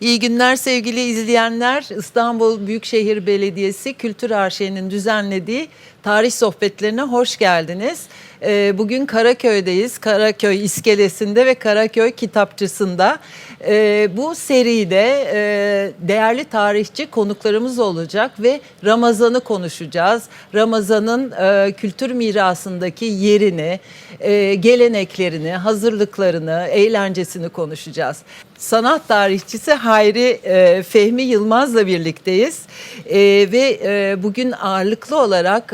İyi günler sevgili izleyenler. İstanbul Büyükşehir Belediyesi Kültür Arşivi'nin düzenlediği tarih sohbetlerine hoş geldiniz. Ee, Bugün Karaköy'deyiz. Karaköy iskelesinde ve Karaköy kitapçısında. Ee, Bu seride e, değerli tarihçi konuklarımız olacak ve Ramazan'ı konuşacağız. Ramazan'ın e, kültür mirasındaki yerini, e, geleneklerini, hazırlıklarını, eğlencesini konuşacağız. Sanat tarihçisi Hayri Fehmi Yılmaz'la birlikteyiz ve bugün ağırlıklı olarak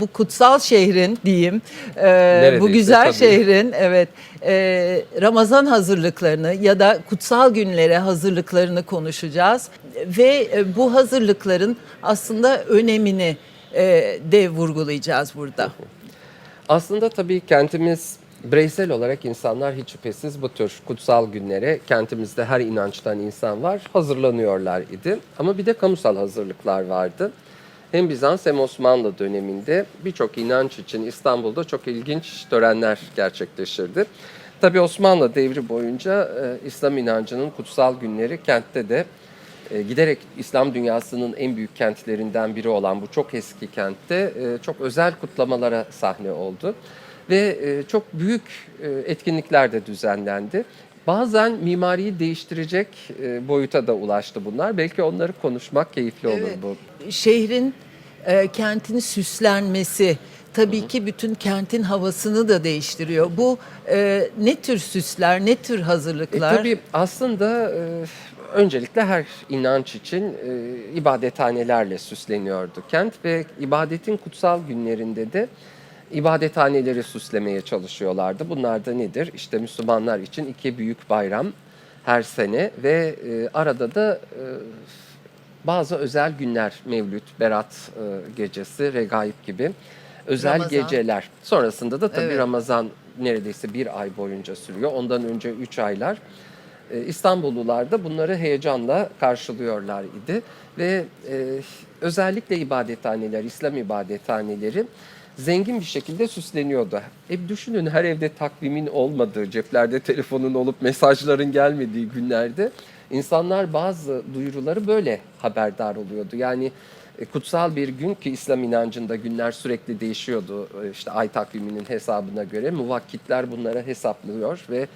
bu kutsal şehrin diyeyim, e, bu güzel tabii. şehrin evet e, Ramazan hazırlıklarını ya da kutsal günlere hazırlıklarını konuşacağız ve e, bu hazırlıkların aslında önemini e, de vurgulayacağız burada. Aslında tabii kentimiz bireysel olarak insanlar hiç şüphesiz bu tür kutsal günlere kentimizde her inançtan insan var hazırlanıyorlar idi. Ama bir de kamusal hazırlıklar vardı. Hem Bizans hem Osmanlı döneminde birçok inanç için İstanbul'da çok ilginç törenler gerçekleşirdi. Tabii Osmanlı devri boyunca e, İslam inancının kutsal günleri kentte de e, giderek İslam dünyasının en büyük kentlerinden biri olan bu çok eski kentte e, çok özel kutlamalara sahne oldu. Ve e, çok büyük e, etkinlikler de düzenlendi. Bazen mimariyi değiştirecek e, boyuta da ulaştı bunlar. Belki onları konuşmak keyifli olur Evet. bu. Şehrin e, kentin süslenmesi tabii ki bütün kentin havasını da değiştiriyor. Bu e, ne tür süsler, ne tür E, hazırlıklar? tabii aslında e, öncelikle her inanç için e, ibadethanelerle süsleniyordu kent ve ibadetin kutsal günlerinde de ibadethaneleri süslemeye çalışıyorlardı. Bunlar da nedir? İşte Müslümanlar için iki büyük bayram her sene ve e, arada da e, bazı özel günler, Mevlüt, Berat e, gecesi, Regaib gibi özel Ramazan. geceler. Sonrasında da tabii Evet. Ramazan neredeyse bir ay boyunca sürüyor. Ondan önce üç aylar. E, İstanbullular da bunları heyecanla karşılıyorlar idi. Ve e, özellikle ibadethaneler, İslam ibadethaneleri zengin bir şekilde süsleniyordu. E düşünün her evde takvimin olmadığı, ceplerde telefonun olup mesajların gelmediği günlerde insanlar bazı duyuruları böyle haberdar oluyordu. Yani e, kutsal bir gün ki İslam inancında günler sürekli değişiyordu. E, İşte ay takviminin hesabına göre muvakkitler bunlara hesaplıyor ve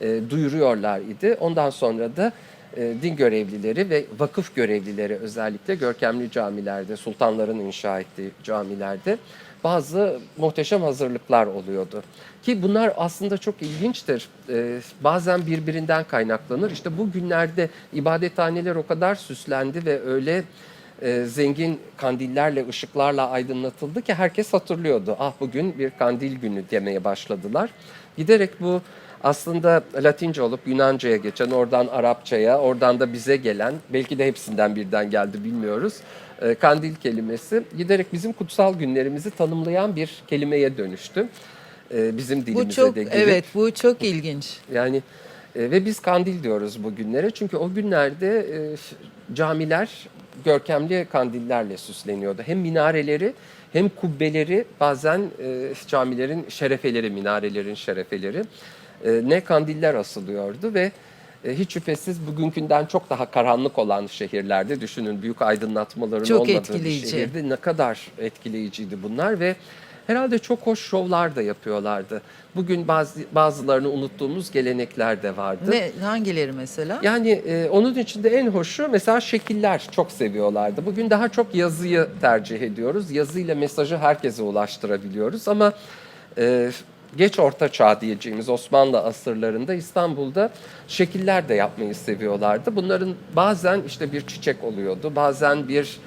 e, duyuruyorlar idi. Ondan sonra da e, din görevlileri ve vakıf görevlileri özellikle görkemli camilerde, sultanların inşa ettiği camilerde bazı muhteşem hazırlıklar oluyordu. Ki bunlar aslında çok ilginçtir. E, bazen birbirinden kaynaklanır. İşte bu günlerde ibadethaneler o kadar süslendi ve öyle e, zengin kandillerle, ışıklarla aydınlatıldı ki herkes hatırlıyordu. Ah bugün bir kandil günü demeye başladılar. Giderek bu aslında Latince olup Yunanca'ya geçen, oradan Arapça'ya, oradan da bize gelen, belki de hepsinden birden geldi bilmiyoruz. e, Kandil kelimesi giderek bizim kutsal günlerimizi tanımlayan bir kelimeye dönüştü. E, Bizim bu dilimize çok de girip. evet bu çok ilginç. Yani e, ve biz kandil diyoruz bu günlere. Çünkü o günlerde e, camiler görkemli kandillerle süsleniyordu. Hem minareleri hem kubbeleri bazen e, camilerin şerefeleri, minarelerin şerefeleri e, ne kandiller asılıyordu ve hiç şüphesiz bugünkünden çok daha karanlık olan şehirlerde düşünün büyük aydınlatmaların Çok olmadığı etkileyici. bir şehirde ne kadar etkileyiciydi bunlar ve herhalde çok hoş şovlar da yapıyorlardı. Bugün bazı bazılarını unuttuğumuz gelenekler de vardı. Ne hangileri mesela? Yani e, onun içinde en hoşu mesela şekiller çok seviyorlardı. Bugün daha çok yazıyı tercih ediyoruz. Yazıyla mesajı herkese ulaştırabiliyoruz ama e, geç orta çağ diyeceğimiz Osmanlı asırlarında İstanbul'da şekiller de yapmayı seviyorlardı. Bunların bazen işte bir çiçek oluyordu, bazen bir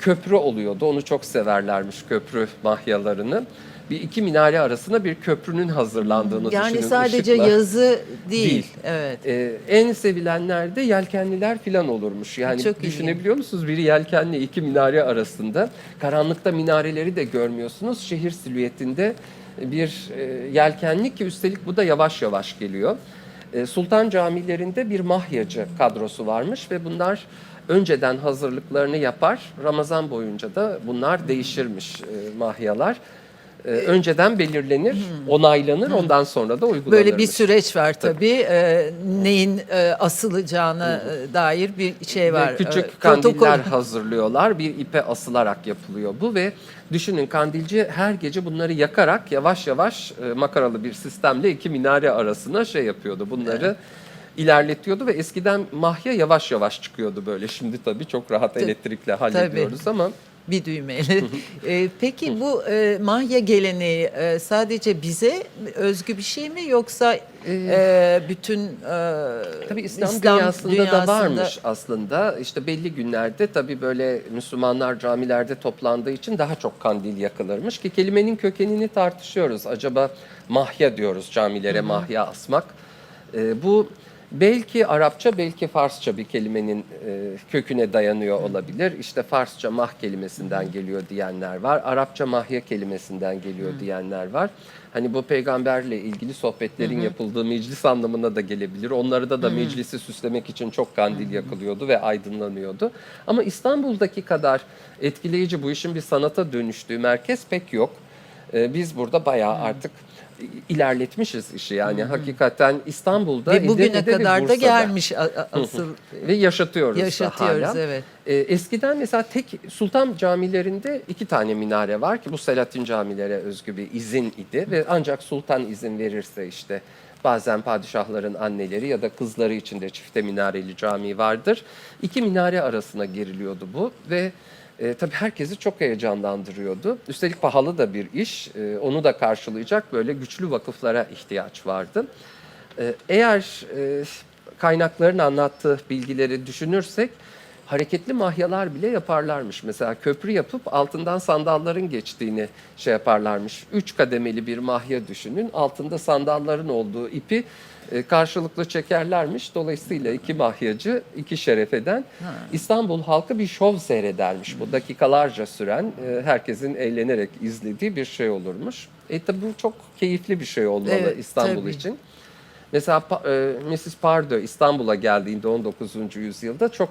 köprü oluyordu. Onu çok severlermiş köprü mahyalarını. Bir iki minare arasında bir köprünün hazırlandığını yani düşünün. sadece ışıkla. yazı değil. Değil. Evet. Ee, en sevilenler de yelkenliler filan olurmuş. Yani Çok düşünebiliyor musunuz? Biri yelkenli iki minare arasında. Karanlıkta minareleri de görmüyorsunuz. Şehir silüetinde bir e, yelkenli ki üstelik bu da yavaş yavaş geliyor. E, Sultan camilerinde bir mahyacı kadrosu varmış ve bunlar önceden hazırlıklarını yapar. Ramazan boyunca da bunlar değişirmiş e, mahyalar. e, önceden belirlenir, onaylanır, ondan sonra da uygulanır. Böyle bir süreç var tabii. Ee, neyin e, asılacağına e, dair bir şey var. Ve küçük Ee, kandiller protokol. hazırlıyorlar. Bir ipe asılarak yapılıyor bu ve düşünün kandilci her gece bunları yakarak yavaş yavaş e, makaralı bir sistemle iki minare arasına şey yapıyordu. Bunları ilerletiyordu ve eskiden mahya yavaş yavaş çıkıyordu böyle. Şimdi tabii çok rahat elektrikle hallediyoruz ama Bir düğmeyle. Ee, peki bu e, mahya geleneği e, sadece bize özgü bir şey mi yoksa e, bütün e, Tabii İslam, dünyasında, da varmış aslında. İşte belli günlerde tabii böyle Müslümanlar camilerde toplandığı için daha çok kandil yakılırmış ki kelimenin kökenini tartışıyoruz. Acaba mahya diyoruz camilere mahya asmak. Ee, bu belki Arapça belki Farsça bir kelimenin e, köküne dayanıyor olabilir. İşte Farsça mah kelimesinden geliyor diyenler var. Arapça mahya kelimesinden geliyor diyenler var. Hani bu peygamberle ilgili sohbetlerin yapıldığı meclis anlamına da gelebilir. Onları da meclisi süslemek için çok kandil yakılıyordu ve aydınlanıyordu. Ama İstanbul'daki kadar etkileyici bu işin bir sanata dönüştüğü merkez pek yok. Ee, biz burada bayağı artık ilerletmişiz işi yani hakikaten İstanbul'da ve bugüne ve kadar da Bursa'da. gelmiş asıl ve yaşatıyoruz, yaşatıyoruz hala. evet. Ee, eskiden mesela tek sultan camilerinde iki tane minare var ki bu Selahattin camilere özgü bir izin idi ve ancak sultan izin verirse işte bazen padişahların anneleri ya da kızları için de çifte minareli cami vardır. İki minare arasına geriliyordu bu ve e, tabii herkesi çok heyecanlandırıyordu. Üstelik pahalı da bir iş. E, onu da karşılayacak böyle güçlü vakıflara ihtiyaç vardı. E, eğer e, kaynakların anlattığı bilgileri düşünürsek hareketli mahyalar bile yaparlarmış. Mesela köprü yapıp altından sandalların geçtiğini şey yaparlarmış. Üç kademeli bir mahya düşünün. Altında sandalların olduğu ipi karşılıklı çekerlermiş. Dolayısıyla iki mahyacı, iki şerefeden İstanbul halkı bir şov seyredermiş. Bu dakikalarca süren, e, herkesin eğlenerek izlediği bir şey olurmuş. E tabi bu çok keyifli bir şey olmalı Evet, İstanbul tabii. için. Mesela e, Mrs. Pardo İstanbul'a geldiğinde 19. yüzyılda çok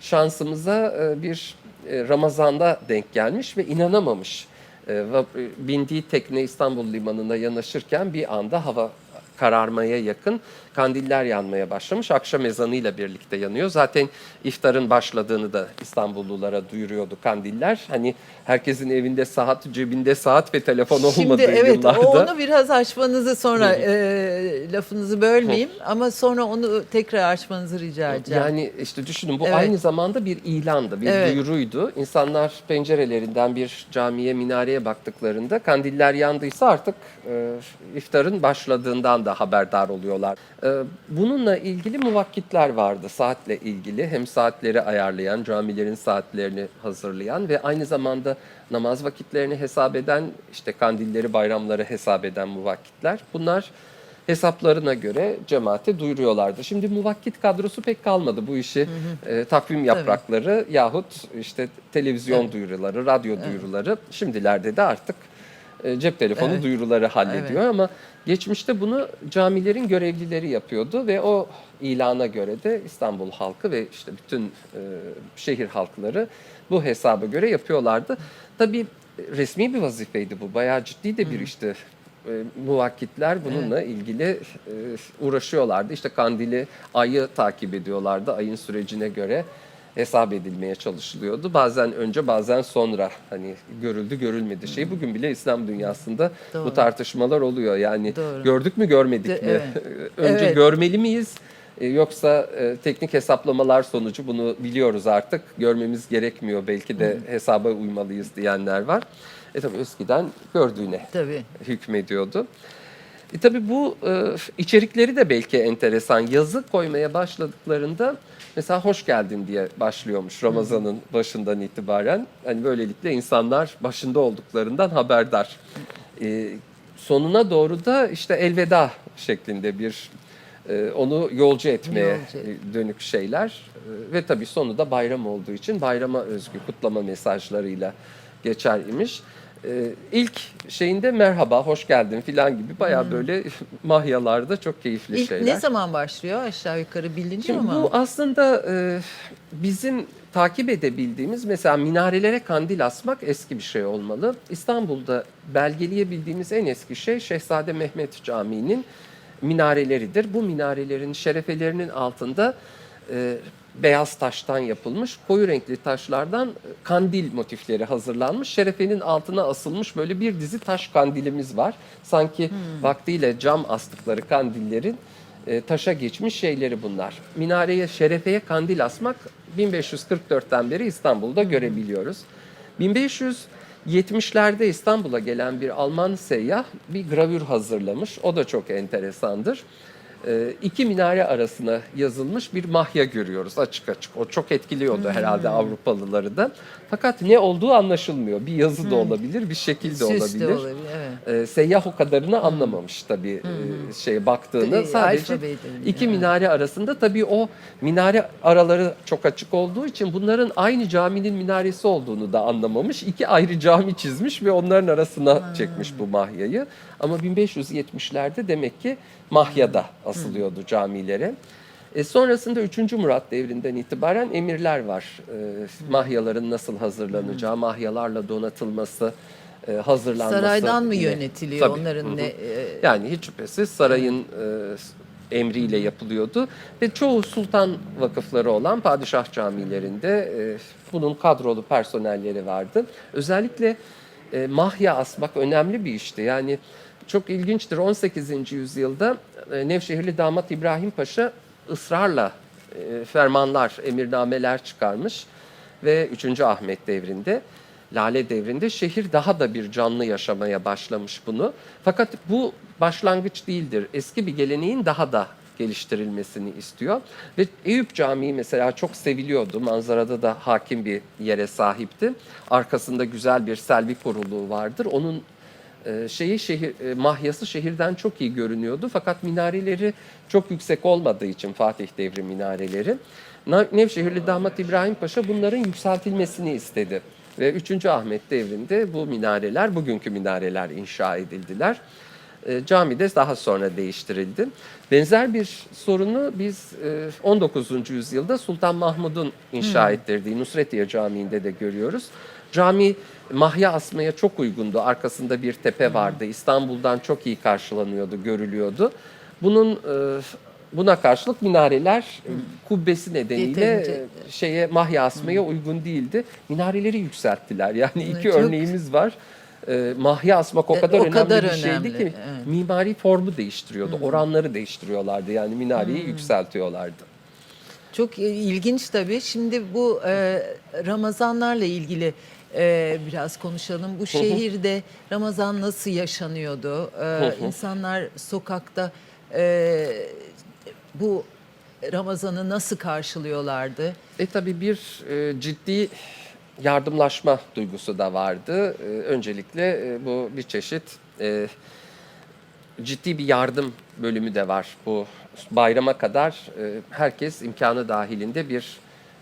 şansımıza e, bir e, Ramazan'da denk gelmiş ve inanamamış. E, e, bindiği tekne İstanbul limanına yanaşırken bir anda hava kararmaya yakın kandiller yanmaya başlamış. Akşam ezanıyla birlikte yanıyor. Zaten iftarın başladığını da İstanbullulara duyuruyordu kandiller. Hani herkesin evinde saat, cebinde saat ve telefon olmadığı Şimdi evet yıllarda. o- onu biraz açmanızı sonra e, lafınızı bölmeyeyim ama sonra onu tekrar açmanızı rica edeceğim. Yani işte düşünün bu Evet. aynı zamanda bir ilandı, bir Evet. duyuruydu. İnsanlar pencerelerinden bir camiye, minareye baktıklarında kandiller yandıysa artık e, iftarın başladığından da haberdar oluyorlar. E, bununla ilgili muvakkitler vardı, saatle ilgili. Hem saatleri ayarlayan, camilerin saatlerini hazırlayan ve aynı zamanda namaz vakitlerini hesap eden, işte kandilleri, bayramları hesap eden muvakkitler. Bunlar hesaplarına göre cemaate duyuruyorlardı. Şimdi muvakkit kadrosu pek kalmadı bu işi e, takvim yaprakları yahut işte televizyon duyuruları, radyo duyuruları şimdilerde de artık e, cep telefonu Evet. duyuruları hallediyor ama geçmişte bunu camilerin görevlileri yapıyordu ve o ilana göre de İstanbul halkı ve işte bütün e, şehir halkları bu hesaba göre yapıyorlardı. Tabii resmi bir vazifeydi bu. Bayağı ciddi de bir işti e, muvakkitler bununla ilgili e, uğraşıyorlardı. İşte kandili, ayı takip ediyorlardı. Ayın sürecine göre hesap edilmeye çalışılıyordu. Bazen önce bazen sonra hani görüldü görülmedi şey. Bugün bile İslam dünyasında Doğru. bu tartışmalar oluyor. Yani Doğru. gördük mü görmedik De- mi? evet. önce Evet. görmeli miyiz? E, Yoksa e, teknik hesaplamalar sonucu bunu biliyoruz artık. Görmemiz gerekmiyor. Belki de hesaba uymalıyız diyenler var. E tabii eskiden gördüğüne Tabii. hükmediyordu. E tabii bu e, içerikleri de belki enteresan. Yazı koymaya başladıklarında mesela hoş geldin diye başlıyormuş Ramazan'ın başından itibaren. Hani böylelikle insanlar başında olduklarından haberdar. E, sonuna doğru da işte elveda şeklinde bir e, onu yolcu etmeye Yolcu e, dönük şeyler E, ve tabii sonu da bayram olduğu için bayrama özgü kutlama mesajlarıyla geçer imiş. E, ilk şeyinde merhaba, hoş geldin filan gibi bayağı böyle mahyalarda çok keyifli İlk şeyler. ne zaman başlıyor aşağı yukarı biliniyor mu? bu aslında e, bizim takip edebildiğimiz mesela minarelere kandil asmak eski bir şey olmalı. İstanbul'da belgeleyebildiğimiz en eski şey Şehzade Mehmet Camii'nin minareleridir. Bu minarelerin şerefelerinin altında e, beyaz taştan yapılmış, koyu renkli taşlardan e, kandil motifleri hazırlanmış. Şerefenin altına asılmış böyle bir dizi taş kandilimiz var. Sanki vaktiyle cam astıkları kandillerin e, taşa geçmiş şeyleri bunlar. Minareye, şerefeye kandil asmak 1544'ten beri İstanbul'da görebiliyoruz. 1570'lerde İstanbul'a gelen bir Alman seyyah bir gravür hazırlamış. O da çok enteresandır. E, iki minare arasına yazılmış bir mahya görüyoruz açık açık. O çok etkiliyordu herhalde Avrupalıları da. Fakat ne olduğu anlaşılmıyor. Bir yazı da olabilir, bir şekil de Süs de olabilir. olabilir, evet. E, seyyah o kadarını anlamamış tabii e, şeye baktığını. Sadece de iki minare arasında tabii o minare araları çok açık olduğu için bunların aynı caminin minaresi olduğunu da anlamamış. İki ayrı cami çizmiş ve onların arasına çekmiş bu mahyayı. Ama 1570'lerde demek ki mahyada asılıyordu camilere. E sonrasında 3. Murat devrinden itibaren emirler var. E, mahyaların nasıl hazırlanacağı, mahyalarla donatılması, e, hazırlanması. Saraydan mı yönetiliyor Tabii, onların hı hı. ne? e, Yani hiç şüphesiz sarayın e, emriyle yapılıyordu ve çoğu sultan vakıfları olan padişah camilerinde e, bunun kadrolu personelleri vardı. Özellikle e, mahya asmak önemli bir işti. Yani çok ilginçtir 18. yüzyılda e, Nevşehirli damat İbrahim Paşa ısrarla e, fermanlar, emirnameler çıkarmış ve 3. Ahmet devrinde Lale devrinde şehir daha da bir canlı yaşamaya başlamış bunu. Fakat bu başlangıç değildir. Eski bir geleneğin daha da geliştirilmesini istiyor. Ve Eyüp Camii mesela çok seviliyordu. Manzarada da hakim bir yere sahipti. Arkasında güzel bir selvi koruluğu vardır. Onun şeyi şehir e, mahyası şehirden çok iyi görünüyordu fakat minareleri çok yüksek olmadığı için Fatih devri minareleri Na- Nevşehirli damat İbrahim Paşa bunların yükseltilmesini istedi ve 3. Ahmet devrinde bu minareler bugünkü minareler inşa edildiler. E, cami de daha sonra değiştirildi. Benzer bir sorunu biz e, 19. yüzyılda Sultan Mahmud'un inşa ettirdiği Nusretiye Camii'nde de görüyoruz. Cami mahya asmaya çok uygundu. Arkasında bir tepe vardı. İstanbul'dan çok iyi karşılanıyordu, görülüyordu. Bunun e, buna karşılık minareler kubbesi nedeniyle Yeterince. şeye mahya asmaya uygun değildi. Minareleri yükselttiler. Yani iki çok- örneğimiz var. E, mahya asmak o E, kadar o önemli kadar bir şeydi önemli, ki evet. mimari formu değiştiriyordu. Oranları değiştiriyorlardı. Yani minareyi yükseltiyorlardı. Çok ilginç tabii. Şimdi bu e, Ramazanlarla ilgili e, biraz konuşalım. Bu şehirde Ramazan nasıl yaşanıyordu? E, insanlar sokakta e, bu Ramazan'ı nasıl karşılıyorlardı? E tabii bir e, ciddi yardımlaşma duygusu da vardı. E, öncelikle e, bu bir çeşit e, ciddi bir yardım bölümü de var. Bu bayrama kadar e, herkes imkanı dahilinde bir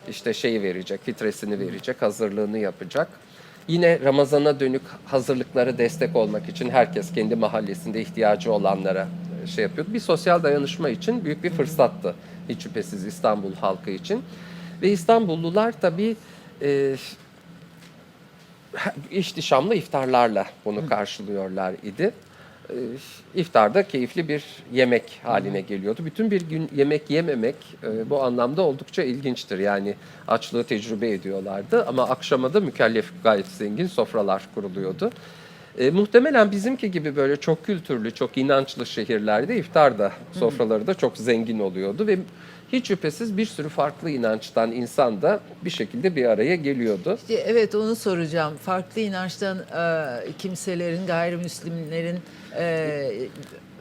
işte şeyi verecek, fitresini verecek, hazırlığını yapacak. Yine Ramazan'a dönük hazırlıklara destek olmak için herkes kendi mahallesinde ihtiyacı olanlara e, şey yapıyordu. Bir sosyal dayanışma için büyük bir fırsattı hiç şüphesiz İstanbul halkı için. Ve İstanbullular tabii e, ihtişamlı iftarlarla bunu karşılıyorlar idi. Ee, İftarda keyifli bir yemek haline geliyordu. Bütün bir gün yemek yememek e, bu anlamda oldukça ilginçtir. Yani açlığı tecrübe ediyorlardı ama akşama da mükellef gayet zengin sofralar kuruluyordu. E, muhtemelen bizimki gibi böyle çok kültürlü, çok inançlı şehirlerde iftar da sofraları da çok zengin oluyordu ve hiç şüphesiz bir sürü farklı inançtan insan da bir şekilde bir araya geliyordu. İşte Evet onu soracağım. Farklı inançtan e, kimselerin, gayrimüslimlerin e,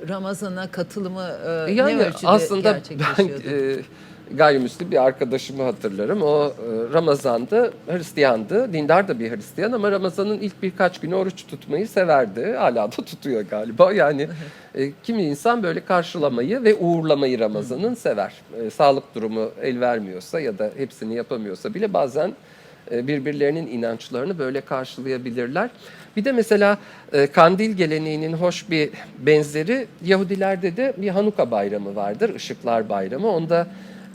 Ramazan'a katılımı e, ne Yani ölçüde aslında ben e, gayrimüslim bir arkadaşımı hatırlarım. O e, Ramazan'da Hristiyandı. Dindar da bir Hristiyan ama Ramazan'ın ilk birkaç günü oruç tutmayı severdi. Hala da tutuyor galiba. Yani e, kimi insan böyle karşılamayı ve uğurlamayı Ramazan'ın sever. E, sağlık durumu el vermiyorsa ya da hepsini yapamıyorsa bile bazen e, birbirlerinin inançlarını böyle karşılayabilirler. Bir de mesela e, kandil geleneğinin hoş bir benzeri Yahudilerde de bir Hanuka bayramı vardır, Işıklar Bayramı. Onda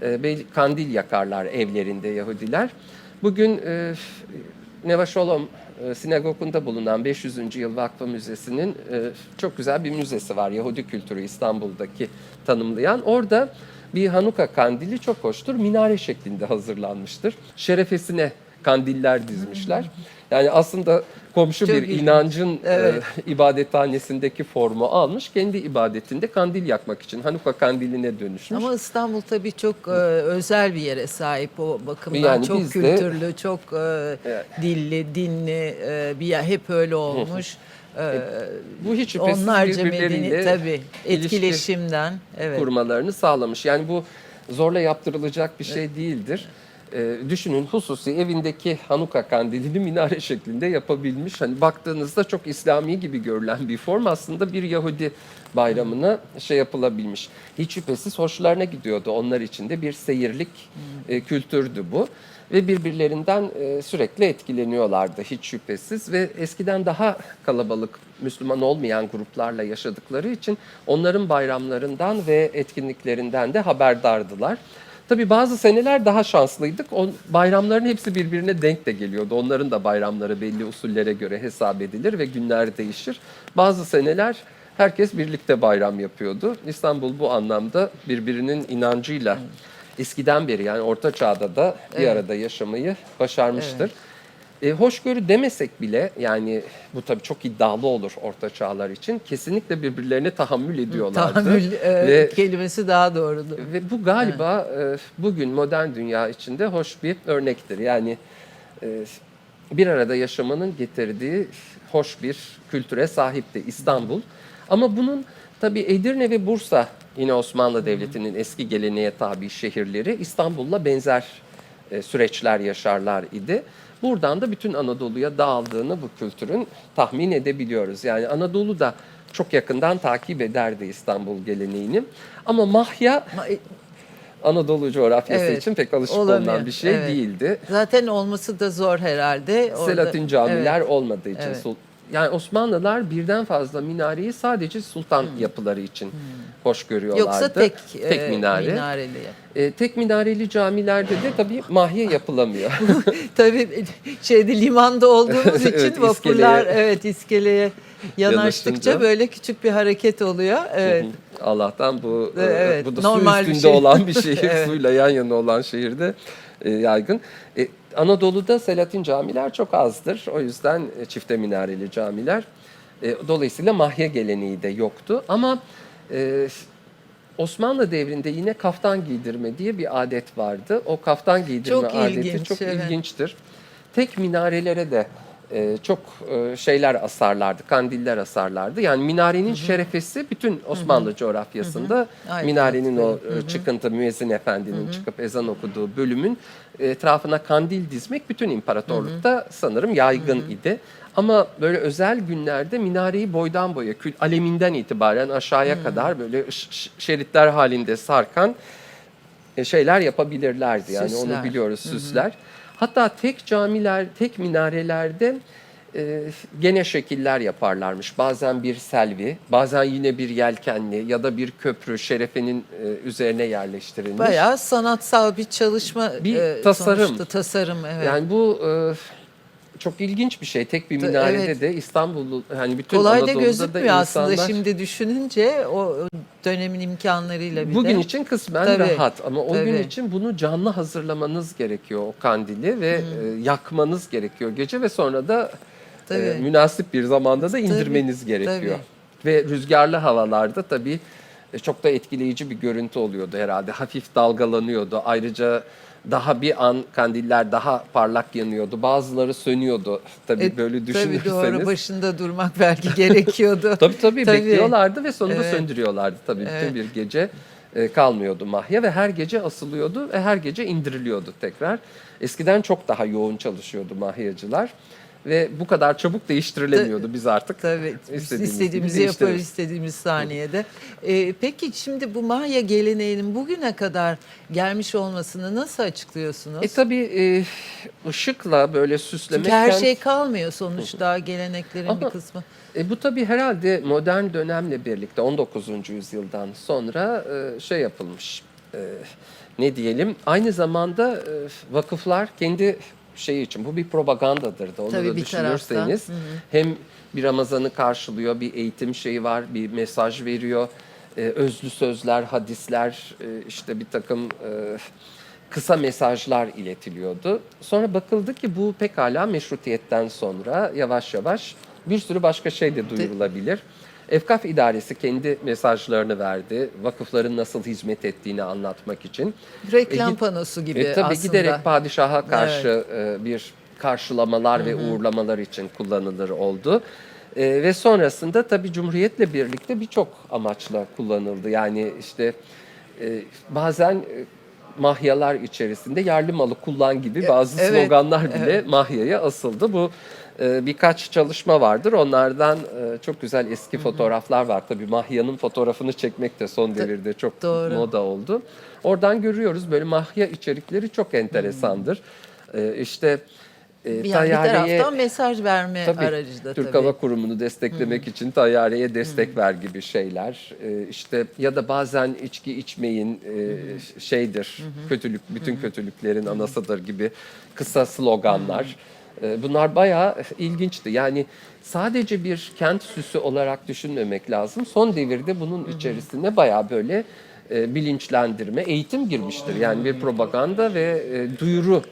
e, bel- kandil yakarlar evlerinde Yahudiler. Bugün e, e, sinagogunda bulunan 500. Yıl Vakfı Müzesi'nin e, çok güzel bir müzesi var. Yahudi kültürü İstanbul'daki tanımlayan. Orada bir Hanuka kandili çok hoştur. Minare şeklinde hazırlanmıştır. Şerefesine kandiller dizmişler. Yani aslında komşu Çok bir ilginç. inancın Evet. e, ibadethanesindeki formu almış. Kendi ibadetinde kandil yakmak için Hanuka kandiline dönüşmüş. Ama İstanbul tabii çok e, özel bir yere sahip o bakımdan. Yani çok biz de- kültürlü, çok e, Evet. dilli, dinli e, bir yer. Hep öyle olmuş. E, Bu hiç şüphesiz onlarca medeni tabii etkileşimden. Evet. kurmalarını sağlamış. Yani bu zorla yaptırılacak bir şey değildir. Ee, düşünün hususi evindeki Hanuka kandilini minare şeklinde yapabilmiş. Hani baktığınızda çok İslami gibi görülen bir form aslında bir Yahudi bayramına şey yapılabilmiş. Hiç şüphesiz hoşlarına gidiyordu. Onlar için de bir seyirlik e, kültürdü bu. Ve birbirlerinden e, sürekli etkileniyorlardı hiç şüphesiz. Ve eskiden daha kalabalık Müslüman olmayan gruplarla yaşadıkları için onların bayramlarından ve etkinliklerinden de haberdardılar. Tabii bazı seneler daha şanslıydık. O bayramların hepsi birbirine denk de geliyordu. Onların da bayramları belli usullere göre hesap edilir ve günler değişir. Bazı seneler herkes birlikte bayram yapıyordu. İstanbul bu anlamda birbirinin inancıyla eskiden beri yani Orta Çağ'da da bir Evet. arada yaşamayı başarmıştır. E, hoşgörü demesek bile yani bu tabii çok iddialı olur orta çağlar için. Kesinlikle birbirlerine tahammül ediyorlardı. Tahammül e, Ve kelimesi daha doğrudur. ve bu galiba e, bugün modern dünya içinde hoş bir örnektir. Yani e, bir arada yaşamanın getirdiği hoş bir kültüre sahipti İstanbul. Ama bunun tabii Edirne ve Bursa yine Osmanlı Devleti'nin eski geleneğe tabi şehirleri İstanbul'la benzer e, süreçler yaşarlar idi. Buradan da bütün Anadolu'ya dağıldığını bu kültürün tahmin edebiliyoruz. Yani Anadolu da çok yakından takip ederdi İstanbul geleneğini. Ama Mahya Ma- e, Anadolu coğrafyası Evet, için pek alışık olabilir, olunan bir şey evet. değildi. Zaten olması da zor herhalde. Orada- Selahattin camiler Evet. olmadığı için. Evet. Yani Osmanlılar birden fazla minareyi sadece sultan yapıları için hoş görüyorlardı. Yoksa tek, tek e, minare. minareli. E, tek minareli camilerde de tabii mahye yapılamıyor. Tabii şeyde limanda olduğumuz için Evet, vapurlar iskeleye- evet iskeleye yanaştıkça Yanaşınca. böyle küçük bir hareket oluyor. Evet. Allah'tan bu e, Evet, bu da normal su bir üstünde şey. olan bir şehir, Evet. suyla yan yana olan şehirde e, yaygın. E, Anadolu'da Selatin camiler çok azdır. O yüzden e, çifte minareli camiler. E, dolayısıyla mahya geleneği de yoktu. Ama e, Osmanlı devrinde yine kaftan giydirme diye bir adet vardı. O kaftan giydirme Çok adeti ilginç, çok evet. ilginçtir. Tek minarelere de e, çok e, şeyler asarlardı, kandiller asarlardı. Yani minarenin şerefesi bütün Osmanlı coğrafyasında Ay, minarenin o evet, e, çıkıntı müezzin efendinin çıkıp ezan okuduğu bölümün etrafına kandil dizmek bütün imparatorlukta sanırım yaygın idi. Ama böyle özel günlerde minareyi boydan boya, kül aleminden itibaren aşağıya kadar böyle şeritler halinde sarkan e, şeyler yapabilirlerdi. Yani Süsler. onu biliyoruz süsler. Hatta tek camiler, tek minarelerde e, gene şekiller yaparlarmış. Bazen bir selvi, bazen yine bir yelkenli ya da bir köprü şerefenin e, üzerine yerleştirilmiş. Bayağı sanatsal bir çalışma Bir e, tasarım. sonuçta, tasarım evet. Yani bu e, çok ilginç bir şey. Tek bir minarede evet. de İstanbul'u hani bütün Kolay da Anadolu'da gözükmüyor da aslında insanlar şimdi düşününce o dönemin imkanlarıyla bir Bugün de. için kısmen Tabii, rahat ama o gün tabii. için bunu canlı hazırlamanız gerekiyor o kandili ve Hmm. yakmanız gerekiyor gece ve sonra da e, Tabii. münasip bir zamanda da indirmeniz gerekiyor. Ve rüzgarlı havalarda tabii e, çok da etkileyici bir görüntü oluyordu herhalde. Hafif dalgalanıyordu. Ayrıca daha bir an kandiller daha parlak yanıyordu. Bazıları sönüyordu. Tabii E, böyle Tabii düşünürseniz. doğru başında durmak belki gerekiyordu. Tabii tabii, Tabii. bekliyorlardı ve sonunda Evet. söndürüyorlardı tabii. Evet. Bütün bir gece e, kalmıyordu mahya ve her gece asılıyordu ve her gece indiriliyordu tekrar. Eskiden çok daha yoğun çalışıyordu mahyacılar ve bu kadar çabuk değiştirilemiyordu biz artık. Tabii istediğimiz istediğimizi yaparız istediğimiz saniyede. Ee, peki şimdi bu Maya geleneğinin bugüne kadar gelmiş olmasını nasıl açıklıyorsunuz? E tabii e, ışıkla böyle süslemek. Çünkü her şey kalmıyor sonuçta geleneklerin Ama- bir kısmı. E, bu tabii herhalde modern dönemle birlikte 19. yüzyıldan sonra e, şey yapılmış. E, ne diyelim? Aynı zamanda e, vakıflar kendi şey için bu bir propagandadır da onu Tabii da bir düşünürseniz hem bir Ramazan'ı karşılıyor, bir eğitim şeyi var, bir mesaj veriyor. Ee, özlü sözler, hadisler, e, işte bir takım e, kısa mesajlar iletiliyordu. Sonra bakıldı ki bu pekala meşrutiyetten sonra yavaş yavaş bir sürü başka şey de duyurulabilir. Efkaf İdaresi kendi mesajlarını verdi. Vakıfların nasıl hizmet ettiğini anlatmak için. Reklam E, panosu gibi E, tabii aslında. giderek padişaha karşı e, bir karşılamalar ve uğurlamalar için kullanılır oldu. E, ve sonrasında tabii Cumhuriyet'le birlikte birçok amaçla kullanıldı. Yani işte e, bazen e, mahyalar içerisinde yerli malı kullan gibi bazı E, evet, sloganlar bile mahyaya asıldı. Bu e, birkaç çalışma vardır. Onlardan e, çok güzel eski fotoğraflar var. Tabii mahyanın fotoğrafını çekmek de son devirde çok doğru. moda oldu. Oradan görüyoruz böyle mahya içerikleri çok enteresandır. E, işte e, bir, yani bir tayyareye- taraftan mesaj verme Tabii, aracı da Türk tabii. Hava Kurumu'nu desteklemek için tayyareye destek ver gibi şeyler. Ee, işte ya da bazen içki içmeyin e, şeydir. Kötülük bütün kötülüklerin anasıdır gibi kısa sloganlar. Ee, bunlar bayağı ilginçti. Yani sadece bir kent süsü olarak düşünmemek lazım. Son devirde bunun içerisine bayağı böyle e, bilinçlendirme, eğitim girmiştir. Yani bir propaganda ve e, duyuru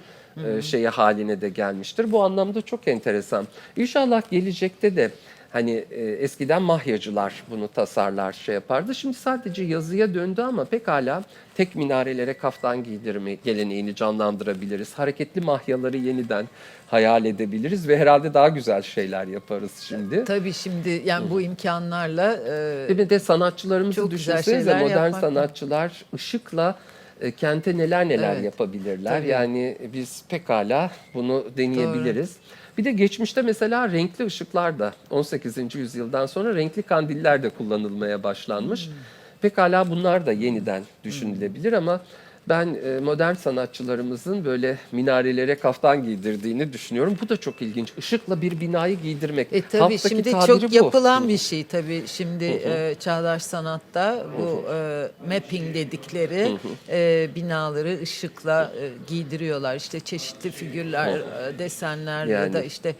e, şeyi haline de gelmiştir. Bu anlamda çok enteresan. İnşallah gelecekte de hani e, eskiden mahyacılar bunu tasarlar şey yapardı. Şimdi sadece yazıya döndü ama pekala tek minarelere kaftan giydirme geleneğini canlandırabiliriz. Hareketli mahyaları yeniden hayal edebiliriz ve herhalde daha güzel şeyler yaparız şimdi. Tabii şimdi yani bu imkanlarla e, Bir de sanatçılarımızı Çok güzel düşünsenize şeyler modern yapmak. sanatçılar ışıkla e, kente neler neler Evet. yapabilirler. Tabii. Yani biz pekala bunu deneyebiliriz. Bir de geçmişte mesela renkli ışıklar da 18. yüzyıldan sonra renkli kandiller de kullanılmaya başlanmış. Hmm. Pekala bunlar da yeniden düşünülebilir ama ben e, modern sanatçılarımızın böyle minarelere kaftan giydirdiğini düşünüyorum. Bu da çok ilginç. Işıkla bir binayı giydirmek. E tabii Halktaki şimdi çok bu. yapılan bir şey tabii şimdi e, çağdaş sanatta bu e, mapping dedikleri e, binaları ışıkla e, giydiriyorlar. İşte çeşitli figürler, e, desenler ya Yani. da işte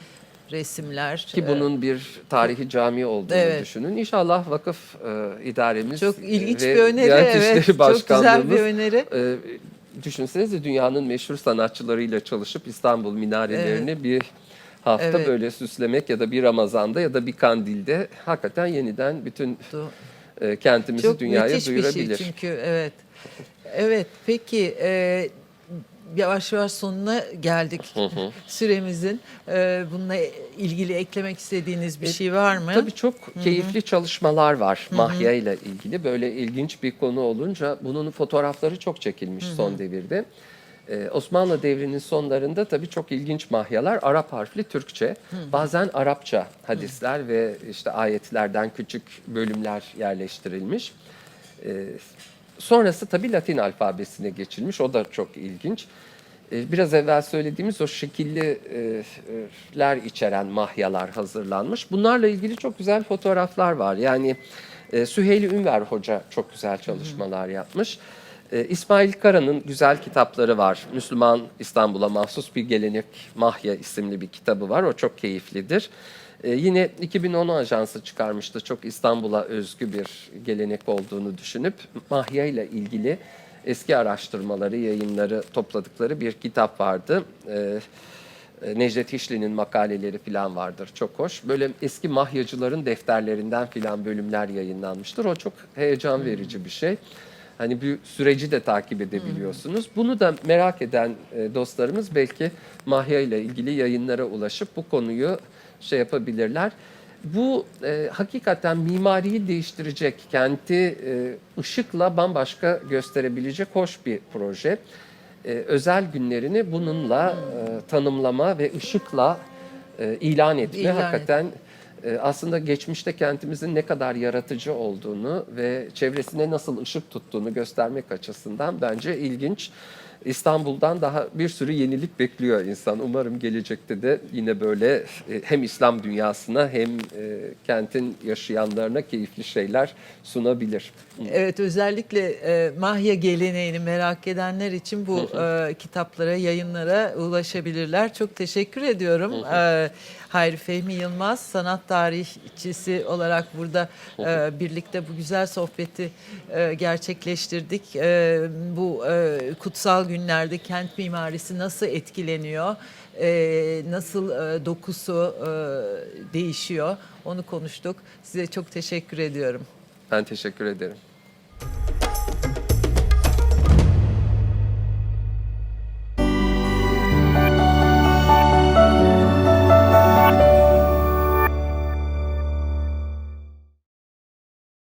resimler. Ki E, bunun bir tarihi cami olduğunu Evet. düşünün. İnşallah vakıf e, idaremiz çok ilginç ve bir öneri Diyanet evet. İşleri Çok güzel Başkanlığımız, bir öneri. e, düşünsenize dünyanın meşhur sanatçılarıyla çalışıp İstanbul minarelerini bir hafta Evet. böyle süslemek ya da bir Ramazan'da ya da bir kandilde hakikaten yeniden bütün e, kentimizi Çok dünyaya müthiş bir duyurabilir. şey çünkü evet. Evet peki e, yavaş yavaş sonuna geldik süremizin. E, bununla ilgili eklemek istediğiniz bir şey var mı? Tabii çok keyifli çalışmalar var Mahya ile ilgili. Böyle ilginç bir konu olunca bunun fotoğrafları çok çekilmiş son devirde. Ee, Osmanlı devrinin sonlarında tabii çok ilginç mahyalar Arap harfli Türkçe, bazen Arapça hadisler ve işte ayetlerden küçük bölümler yerleştirilmiş. Ee, sonrası tabii Latin alfabesine geçilmiş. O da çok ilginç. Ee, Biraz evvel söylediğimiz o şekilliler içeren mahyalar hazırlanmış. Bunlarla ilgili çok güzel fotoğraflar var. Yani e, Süheyli Ünver Hoca çok güzel çalışmalar yapmış. E, İsmail Kara'nın güzel kitapları var. Müslüman İstanbul'a mahsus bir gelenek Mahya isimli bir kitabı var. O çok keyiflidir. E, yine 2010 ajansı çıkarmıştı. Çok İstanbul'a özgü bir gelenek olduğunu düşünüp Mahya ile ilgili eski araştırmaları, yayınları topladıkları bir kitap vardı. E, Necdet İşli'nin makaleleri falan vardır. Çok hoş. Böyle eski mahyacıların defterlerinden filan bölümler yayınlanmıştır. O çok heyecan verici bir şey. Hani bir süreci de takip edebiliyorsunuz. Bunu da merak eden e, dostlarımız belki mahya ile ilgili yayınlara ulaşıp bu konuyu şey yapabilirler. Bu e, hakikaten mimariyi değiştirecek, kenti e, ışıkla bambaşka gösterebilecek hoş bir proje. E, özel günlerini bununla e, tanımlama ve ışıkla e, ilan etme İlan et- hakikaten e, aslında geçmişte kentimizin ne kadar yaratıcı olduğunu ve çevresine nasıl ışık tuttuğunu göstermek açısından bence ilginç. İstanbul'dan daha bir sürü yenilik bekliyor insan. Umarım gelecekte de yine böyle e, hem İslam dünyasına hem e, kentin yaşayanlarına keyifli şeyler sunabilir. Evet özellikle e, Mahya geleneğini merak edenler için bu kitaplara, yayınlara ulaşabilirler. Çok teşekkür ediyorum. Hayri Fehmi Yılmaz sanat tarihçisi olarak burada e, birlikte bu güzel sohbeti e, gerçekleştirdik. E, bu e, kutsal günlerde kent mimarisi nasıl etkileniyor? e, nasıl e, dokusu e, değişiyor onu konuştuk. Size çok teşekkür ediyorum. Ben teşekkür ederim.